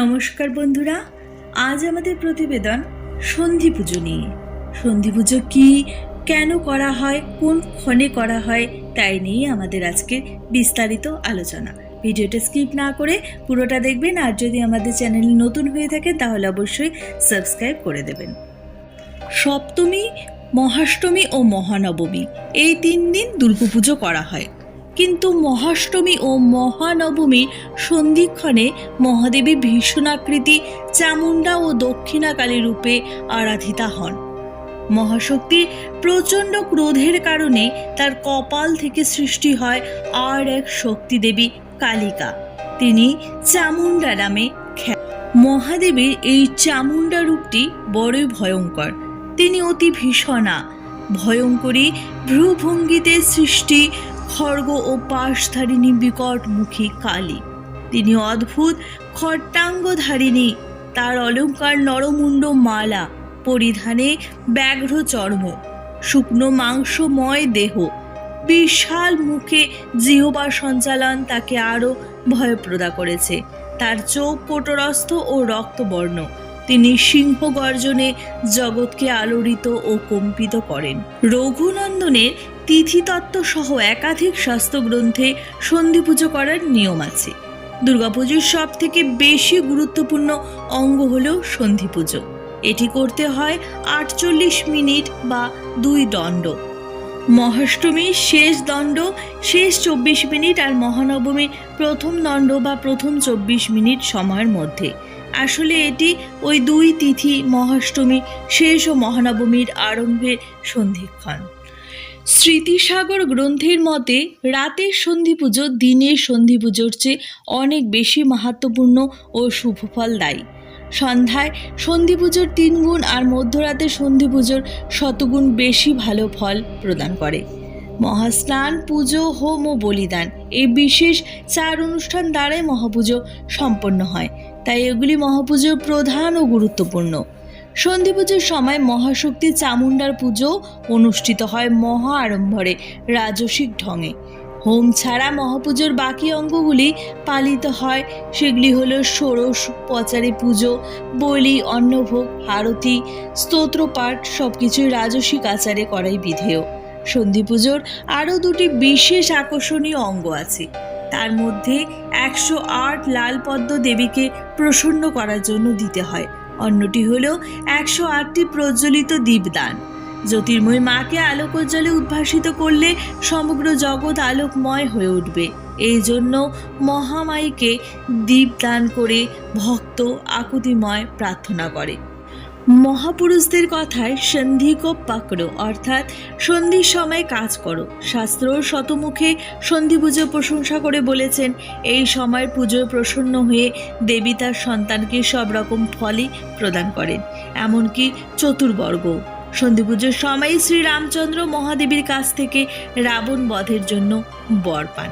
নমস্কার বন্ধুরা, আজ আমাদের প্রতিবেদন সন্ধি পুজো নিয়ে। সন্ধি পুজো কি, কেন করা হয়, কোন ক্ষণে করা হয়, তাই নিয়ে আমাদের আজকের বিস্তারিত আলোচনা। ভিডিওটা স্কিপ না করে পুরোটা দেখবেন, আর যদি আমাদের চ্যানেল নতুন হয়ে থাকে, তাহলে অবশ্যই সাবস্ক্রাইব করে দেবেন। সপ্তমী, মহাষ্টমী ও মহানবমী, এই তিন দিন দুর্গাপুজো করা হয়। কিন্তু মহাষ্টমী ও মহানবমীর সন্ধিক্ষণে মহাদেবী ভীষণাকৃতি চামুণ্ডা ও দক্ষিণাকালী রূপে আরাধিতা হন। মহাশক্তির প্রচণ্ড ক্রোধের কারণে তার কপাল থেকে সৃষ্টি হয় আর এক শক্তি দেবী কালিকা। তিনি চামুণ্ডা নামে মহাদেবীর এই চামুণ্ডা রূপটি বড়ই ভয়ঙ্কর। তিনি অতি ভীষণা। ভয়ঙ্করী ভ্রুভঙ্গিতে সৃষ্টি খড়গ ও পাশধারিণী বিকটমুখী কালী। তিনি অদ্ভুত খট্টাঙ্গধারিণী, তার অলঙ্কার নরমুণ্ড মালা, পরিধানে ব্যাঘ্র চর্ম, শুকনো মাংসময় দেহ। বিশাল মুখে জিহবা সঞ্চালন তাকে আরও ভয়প্রদা করেছে। তার চোখ কোটরস্থ ও রক্তবর্ণ। তিনি সিংহ গর্জনে জগৎকে আলোড়িত ও কম্পিত করেন। রঘুনন্দনের তিথিতত্ত্ব সহ একাধিক শাস্ত্রগ্রন্থে সন্ধি পুজো করার নিয়ম আছে। দুর্গাপুজোর সব থেকে বেশি গুরুত্বপূর্ণ অঙ্গ হল সন্ধি পুজো এটি করতে হয় আটচল্লিশ মিনিট বা দুই দণ্ড। মহাষ্টমীর শেষ দণ্ড, শেষ চব্বিশ মিনিট আর মহানবমীর প্রথম দণ্ড বা প্রথম চব্বিশ মিনিট সময়ের মধ্যে। আসলে এটি ওই দুই তিথি মহাষ্টমী শেষ ও মহানবমীর আরম্ভের সন্ধিক্ষণ। স্মৃতিসাগর গ্রন্থের মতে রাতের সন্ধি পুজো দিনের সন্ধি পুজোর চেয়ে অনেক বেশি মাহাত্মপূর্ণ ও শুভফল দায়ী। সন্ধ্যায় সন্ধি পুজোর তিন গুণ আর মধ্যরাতে সন্ধি পুজোর শতগুণ বেশি ভালো ফল প্রদান করে। মহাস্নান, পুজো, হোম ও বলিদান এই বিশেষ চার অনুষ্ঠান দ্বারাই মহাপুজো সম্পন্ন হয়। তাই এগুলি মহাপুজোর প্রধান ও গুরুত্বপূর্ণ। সন্ধি পুজোর সময় মহাশক্তি চামুণ্ডার পুজো অনুষ্ঠিত হয় মহা আড়ম্বরে, রাজসিক ঢঙে। হোম ছাড়া মহাপুজোর বাকি অঙ্গগুলি পালিত হয়। সেগুলি হলো ষোড়শ, পচারে পুজো, বলি, অন্নভোগ, আরতি স্তোত্রপাঠ সব কিছুই রাজসিক আচারে করাই বিধেয়। সন্ধি পুজোর আরও দুটি বিশেষ আকর্ষণীয় অঙ্গ আছে। তার মধ্যে একশো আট লাল পদ্ম দেবীকে প্রসন্ন করার জন্য দিতে হয়। অন্যটি হল একশো আটটি প্রজ্বলিত দীপদান। জ্যোতির্ময় মাকে আলোকোজ্জ্বলে উদ্ভাসিত করলে সমগ্র জগৎ আলোকময় হয়ে উঠবে। এই জন্য মহামায়ীকে দীপদান করে ভক্ত আকুতিময় প্রার্থনা করে। মহাপুরুষদের কথায় সন্ধিকোপ পাকড়ো, অর্থাৎ সন্ধির সময় কাজ করো। শাস্ত্র শতমুখে সন্ধি পুজো প্রশংসা করে বলেছেন, এই সময় পুজোয় প্রসন্ন হয়ে দেবী তার সন্তানকে সব রকম ফলই প্রদান করেন, এমনকি চতুর্বর্গ। সন্ধি পুজোর সময় শ্রীরামচন্দ্র মহাদেবীর কাছ থেকে রাবণ বধের জন্য বর পান।